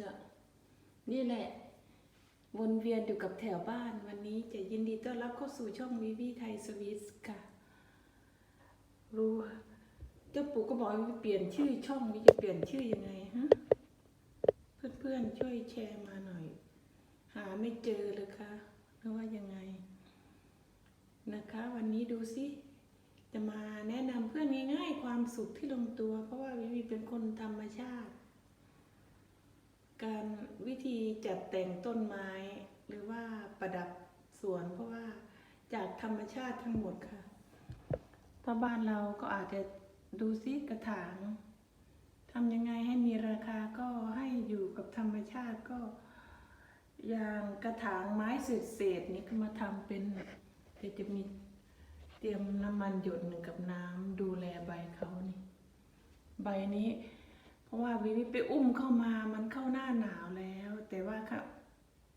จะนี่แหละ วนเวียนอยู่กับแถวบ้าน วันนี้จะยินดีต้อนรับเข้าสู่ช่องวีวีไทยสวิสค่ะ รู้เจ้าปู่ก็บอกว่าเปลี่ยนชื่อช่องนี้จะเปลี่ยนชื่อยังไงฮะเพื่อนๆช่วยแชร์มาหน่อย หาไม่เจอเลยค่ะหรือว่ายังไง นะคะ วันนี้ดูสิจะมาแนะนำเพื่อนง่ายๆ ความสุขที่ลงตัว เพราะว่าวิวีเป็นคนธรรมชาติ การวิธีจัดแต่งต้นไม้หรือว่าประดับสวนเพราะว่าจากธรรมชาติทั้งหมดค่ะถ้าบ้านเราก็อาจจะดูซิกระถางทำยังไงให้มีราคาก็ให้อยู่กับธรรมชาติก็อย่างกระถางไม้เศษๆนี่ก็มาทำเป็นเดี๋ยวจะมีเตรียมน้ำมันหยดหนึ่งกับน้ำดูแลใบเขานี่ ใบนี้ ราะว่าวิวิไปอุ้มเข้ามามันเข้าหน้าหนาวแล้ว แต่ว่าค่ะ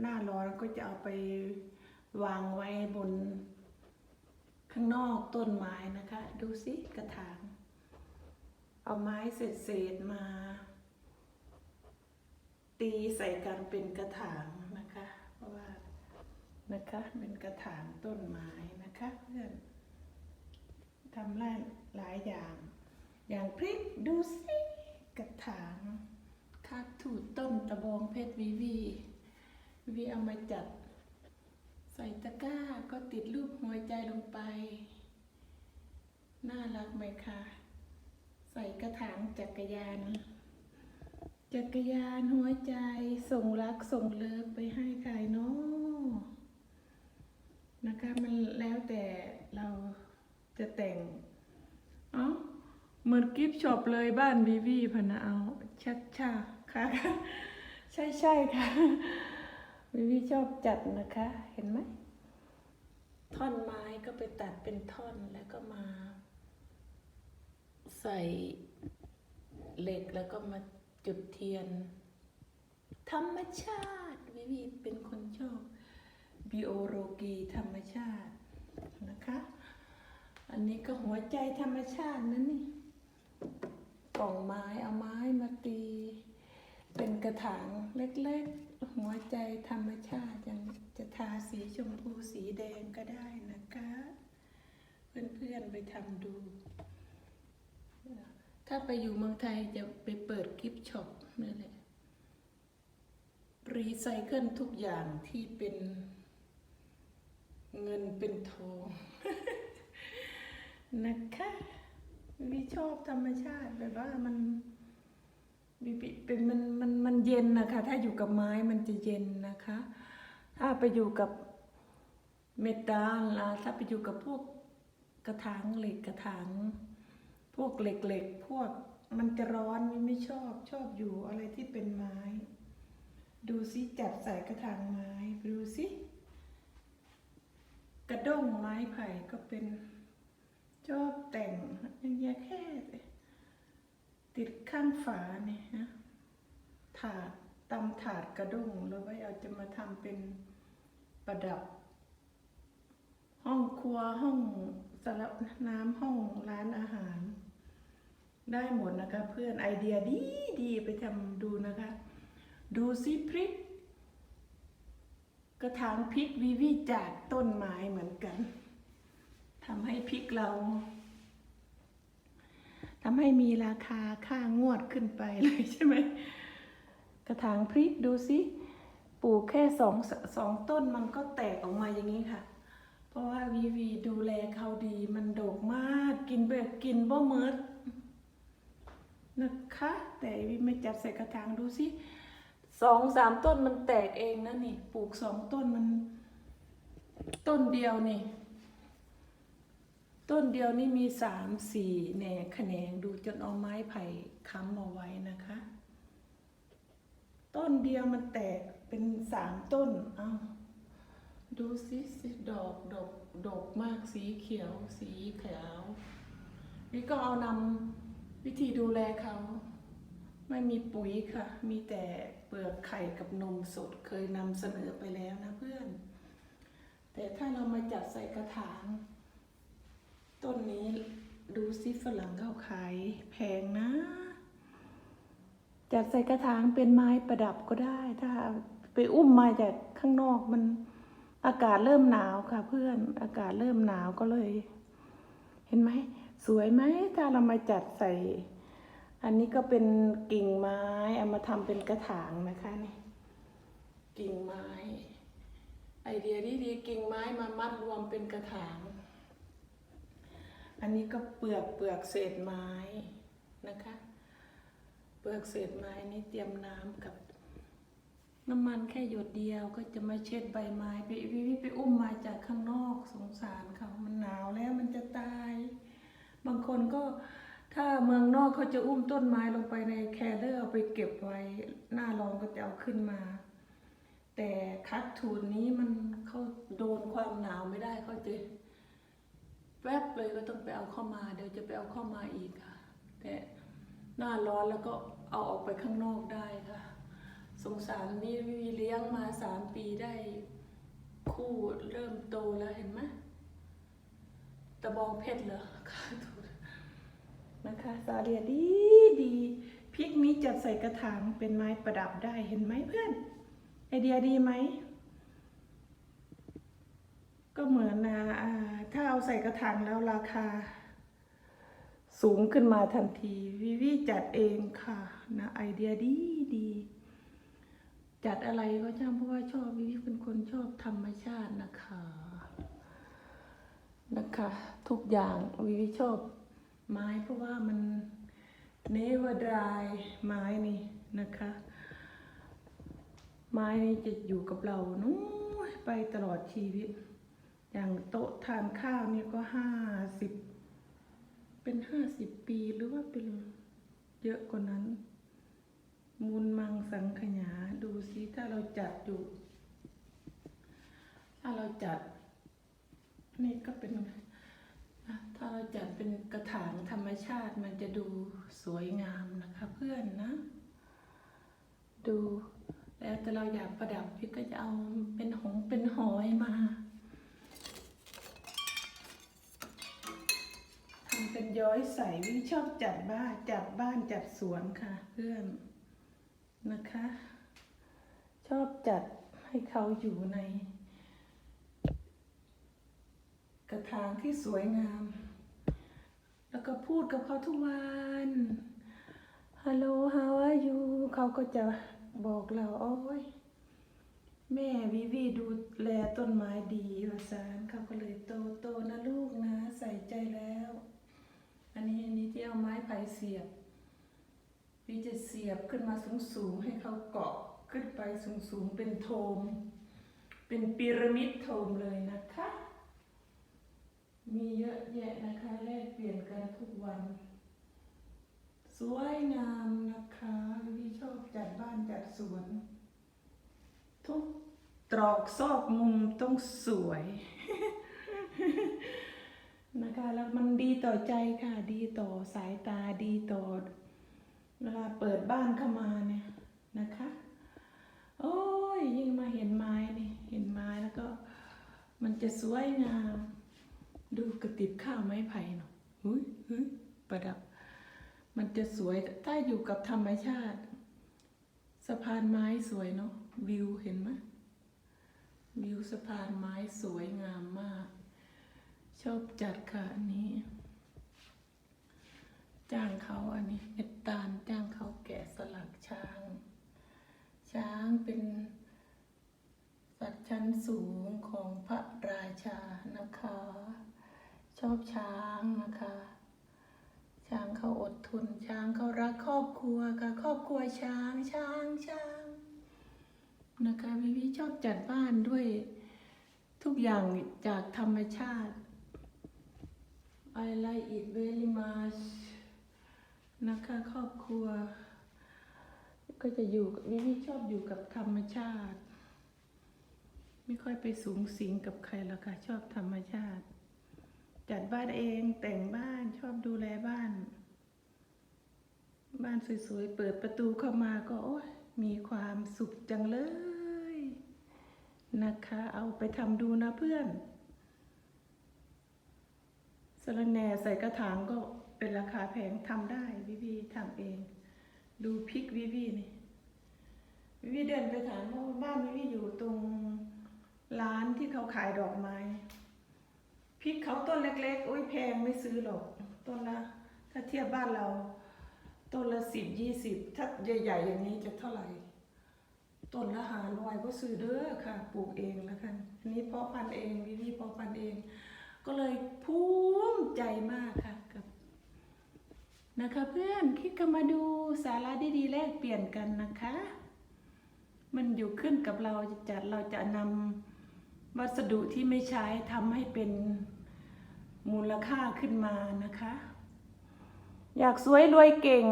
หน้าร้อนก็จะเอาไปวางไว้บน ข้างนอกต้นไม้นะคะ ดูสิกระถาง เอาไม้เศษๆมา ตีใส่กันเป็นกระถางนะคะ เพราะว่านะคะเป็นกระถางต้นไม้นะคะเพื่อนทำหลายหลายอย่าง อย่างพริกดูสิ กระถางคาดถูต้นตะบองเพชรวีวีวีเอามาจัด ใส่ตะกร้าก็ติดรูปหัวใจลงไป น่ารักไหมคะใส่กระถางจักรยาน จักรยานหัวใจส่งรักส่งเลิฟไปให้ใครเนาะนะคะมันแล้วแต่เราจะแต่งอ้า เหมือนกิฟช็อปเลยบ้านบีวีพนะเอาชักชาค่ะ ใช่ใช่ค่ะบีวีชอบจัดนะคะ เห็นไหมท่อนไม้ก็ไปตัดเป็นท่อนแล้วก็มา ใส่เหล็กแล้วก็มาจุดเทียน ธรรมชาติวิวีเป็นคนชอบบิโอโลกีธรรมชาตินะคะ อันนี้ก็หัวใจธรรมชาตินั่นนี่ กล่องไม้เอาไม้มาตี เป็นกระถางเล็กๆ หัวใจธรรมชาติย่างจะทาสีชมพูสีแดงก็ได้นะคะ เพื่อนๆไปทำดู ถ้าไปอยู่เมืองไทยจะไปเปิดกิฟช็อปนั่นแหละรีไซเคิลทุกอย่างที่เป็นเงินเป็นทองนะคะ วิชอบธรรมชาติแบบว่ามันวิปเป็นมันมันมันเย็นนะคะ ถ้าอยู่กับไม้มันจะเย็นนะคะ ถ้าไปอยู่กับเมตาลล่ะถ้าไปอยู่กับพวกกระถางเหล็กกระถางพวกเหล็กๆพวกมันจะร้อนไม่ชอบชอบอยู่อะไรที่เป็นไม้ ดูสิจับใส่กระถางไม้ดูสิกระด้งไม้ไผ่ก็เป็น ชอบแต่งอย่างแค่ ติดข้างฝาเนี่ยนะถาดตำถาดกระด้งแล้วไว้เอาจะมาทำเป็นประดับ ห้องครัวห้องสำหรับน้ำห้องร้านอาหาร ได้หมดนะคะ เพื่อนไอเดียดีดีไปทำดูนะคะ ดูซิพริก กระถางพริกวิวิจากต้นไม้เหมือนกัน ทำให้พริกเราทำให้มีราคาค่างวดขึ้นไปเลยใช่ไหมกระถางพริกดูซิปลูกแค่สองสองต้นมันก็แตกออกมาอย่างนี้ค่ะ เพราะว่าวีวีดูแลเขาดีมันโดกมากกินแบบกินบ่เมิดนะคะ แต่วีไม่จับใส่กระถางดูสิสองสามต้นมันแตกเองนะนี่ ปลูกสองต้นมัน ต้นเดียวนี่ ต้นเดียวนี่มีสามสี่แหน่แขนงดูจนเอาไม้ไผ่ค้ำเอาไว้นะคะ ต้นเดียวมันแตกเป็นสามต้น เอาดูสิสิดอกดอกดอกมากสีเขียว สีขาวนี่ก็เอานำวิธีดูแลเขาไม่มีปุ๋ยค่ะ มีแต่เปลือกไข่กับนมสดเคยนำเสนอไปแล้วนะเพื่อน แต่ถ้าเรามาจัดใส่กระถาง ต้นนี้ดูซิฝรั่งเขาขายแพงนะ จัดใส่กระถางเป็นไม้ประดับก็ได้ ถ้าไปอุ้มมาจากข้างนอกมันอากาศเริ่มหนาวค่ะ เพื่อนอากาศเริ่มหนาวก็เลย เห็นไหมสวยไหมถ้าเรามาจัดใส่ อันนี้ก็เป็นกิ่งไม้เอามาทำเป็นกระถางนะคะนี่กิ่งไม้ ไอเดียดีๆกิ่งไม้มามัดรวมเป็นกระถาง อันนี้ก็เปลือกเปลือกเศษไม้นะคะ เปลือกเศษไม้นี่เตรียมน้ำกับน้ำมันแค่หยดเดียวก็จะมาเช็ดใบไม้ไปวิวิไปอุ้มมาจากข้างนอกสงสารเขามันหนาวแล้วมันจะตาย บางคนก็ถ้าเมืองนอกเขาจะอุ้มต้นไม้ลงไปในแคลเลอร์เอาไปเก็บไว้หน้าร้อนก็จะเอาขึ้นมา แต่คัดทูนนี้มันเขาโดนความหนาวไม่ได้เขาจะ แวบเลยก็ต้องไปเอาเข้ามาเดี๋ยวจะไปเอาเข้ามาอีกค่ะ แต่หน้าร้อนแล้วก็เอาออกไปข้างนอกได้ค่ะ สงสารมีมีเลี้ยงมาสามปีได้คู่เริ่มโตแล้วเห็นไหมตะบองเพชรเหรอค่ะถูกนะคะซาเลียดีดีพริกนี้จัดใส่กระถางเป็นไม้ประดับได้เห็นไหมเพื่อน ไอเดียดีไหม ก็เหมือนนะถ้าเอาใส่กระถางแล้วราคา สูงขึ้นมาทันทีวิวิจัดเองค่ะนะไอเดียดีดีจัดอะไรก็ช่างเพราะว่าชอบวิวิเป็นคนชอบธรรมชาตินะคะนะคะ ทุกอย่างวิวิชอบไม้เพราะว่ามันเนวดายไม้นี่นะคะ ไม้นี่จะอยู่กับเรานู้ไปตลอดชีวิต อย่างโต๊ะทานข้าวนี่ก็ห้าสิบเป็นห้าสิบปีหรือว่าเป็นเยอะกว่านั้น มูลมังสังขยาดูสิถ้าเราจัดอยู่ ถ้าเราจัด นี่ก็เป็น ถ้าเราจัดเป็นกระถางธรรมชาติมันจะดูสวยงามนะคะเพื่อนนะ ดูแล้วแต่เราอยากประดับพี่ก็จะเอาเป็นหงเป็นหอยมา เป็นย้อยใส่วิชอบจัดบ้านจัดบ้านจัดสวนค่ะ เพื่อนนะคะ ชอบจัดให้เขาอยู่ใน กระถางที่สวยงาม แล้วก็พูดกับเขาทุกวันฮัลโหล how are you เขาก็จะบอกเราโอ้ยแม่วิวีดูแลต้นไม้ดีวาสานเขาก็เลยโตโตนะลูกนะใส่ใจแล้ว อันนี้อันนี้ที่เอา ไผ่เสียบวีจะเสียบขึ้นมาสูงสูงๆให้เขาเกาะขึ้นไปสูงสูงๆเป็นโทม เป็นพีระมิดโทมเลยนะคะ มีเยอะแยะนะคะแลกเปลี่ยนกันทุกวัน สวยงามนะคะวิชอบจัดบ้านจัดสวน ทุกตรอกซอกมุมต้องสวย นะคะแล้วมันดีต่อใจค่ะ ดีต่อสายตาดีต่อเวลาเปิดบ้านเข้ามาเนี่ยนะคะ โอ้ยยิ่งมาเห็นไม้นี่เห็นไม้แล้วก็ มันจะสวยงามดูกระติบข้าวไม้ไผ่เนาะหุ้ยหุ้ยประดับ มันจะสวยถ้าอยู่กับธรรมชาติสะพานไม้สวยเนาะวิวเห็นไหมวิวสะพานไม้สวยงามมาก ชอบจัดค่ะอันนี้ จ้างเขาอันนี้เม็ดตาลจ้างเขาแกะสลักช้าง ช้างเป็นสัตว์ชั้นสูงของพระราชานะคะ ชอบช้างนะคะ ช้างเขาอดทนช้างเขารักครอบครัวค่ะครอบครัวช้างช้างช้างนะคะวิวิชอบจัดบ้านด้วยทุกอย่างจากธรรมชาติ I like it very much นะคะครอบครัว ก็จะอยู่วิวิชอบอยู่กับธรรมชาติ ไม่ค่อยไปสูงสิงกับใครหรอกค่ะ ชอบธรรมชาติ จัดบ้านเองแต่งบ้านชอบดูแลบ้าน บ้านสวยๆ เปิดประตูเข้ามาก็โอ้ยมีความสุขจังเลย นะคะ เอาไปทำดูนะเพื่อนะระแหน่ใส่กระถางก็เป็นราคาแพงทำได้พี่พี่ทำเอง ดูพริกวิวีนี่วิวีเดินไปถามว่าบ้านวิวีอยู่ตรงร้านที่เขาขายดอกไม้พริกเขาต้นเล็กๆโอ้ยแพงไม่ซื้อหรอกต้นละถ้าเทียบบ้านเราต้นละสิบยี่สิบถ้าใหญ่ ๆ อย่างนี้จะเท่าไหร่ต้นละหาร้อยก็ซื้อเด้อค่ะ ปลูกเองแล้วกันอันนี้เพาะพันธุ์เองวิวีเพาะพันธุ์เอง ก็เลยภูมิใจมากค่ะกับนะคะเพื่อนคลิกเข้ามาดูสาระดีๆแลกเปลี่ยนกันนะคะ มันอยู่ขึ้นกับเราจะจัดเราจะนำวัสดุที่ไม่ใช้ทำให้เป็นมูลค่าขึ้นมานะคะ อยากสวยรวยเก่ง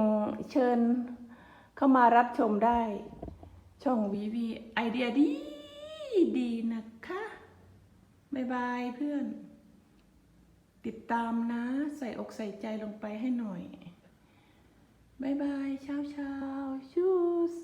เชิญเข้ามารับชมได้ ช่องวีวีไอเดียดีดีนะคะ บ๊ายบายเพื่อน ติดตามนะ ใส่อกใส่ใจลงไปให้หน่อยบายบายเช้าเช้าชูส